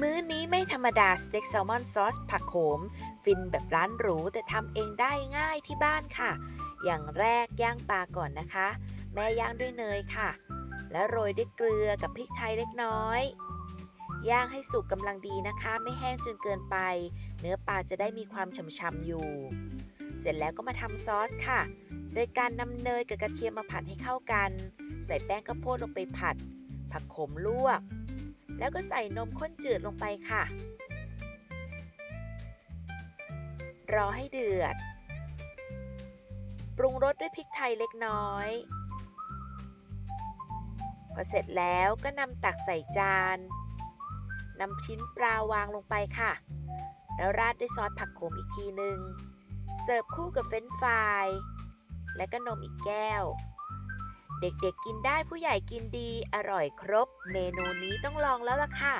มื้อนี้ไม่ธรรมดาสเต็กแซลมอนซอสผักโขม ฟินแบบร้านหรูแต่ทำเองได้ง่ายที่บ้านค่ะ อย่างแรกย่างปลาก่อนนะคะ แม่ย่างด้วยเนยค่ะ แล้วโรยด้วยเกลือกับพริกไทยเล็กน้อย ย่างให้สุกกำลังดีนะคะ ไม่แห้งจนเกินไป เนื้อปลาจะได้มีความฉ่ำๆอยู่ เสร็จแล้วก็มาทำซอสค่ะ โดยการนำเนยกับกระเทียมมาผัดให้เข้ากัน ใส่แป้งข้าวโพดลงไปผัด ผักขมลวก แล้วก็ใส่นมข้นจืดลงไปค่ะ รอให้เดือด ปรุงรสด้วยพริกไทยเล็กน้อย พอเสร็จแล้วก็นำตักใส่จานนำชิ้นปลาวางลงไปค่ะ แล้วราดด้วยซอสผักขมอีกทีหนึ่งเสิร์ฟคู่กับเฟรนฟราย และก็นมอีกแก้ว เด็กๆกินได้ผู้ใหญ่กินดี อร่อยครบ เมนูนี้ต้องลองแล้วล่ะค่ะ